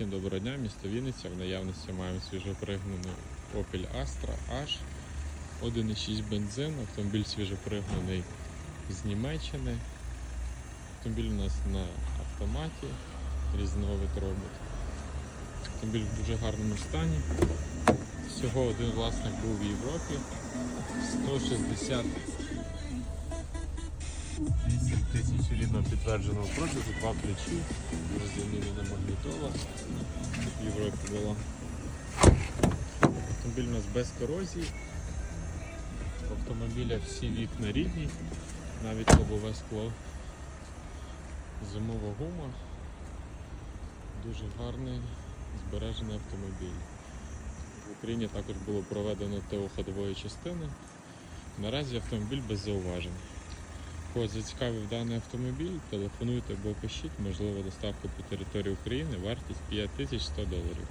Всім доброго дня, місто Вінниця. В наявності маємо свіжопригнаний Opel Astra H 1,6 бензин. Автомобіль свіжопригнаний з Німеччини. Автомобіль у нас на автоматі, різновид робот. Автомобіль в дуже гарному стані. Всього один власник був в Європі. 160 8 тисяч рідно підтвердженого продажу, два ключі, замінена магнітола, щоб в була. Автомобіль у нас без корозії. В автомобіля всі вікна рідні, навіть лобове скло. Зимова гума. Дуже гарний збережений автомобіль. В Україні також було проведено ТО ходової частини. Наразі автомобіль без зауважень. Кого зацікавив даний автомобіль, телефонуйте або пишіть, можливо, доставка по території України, вартість 5100 доларів.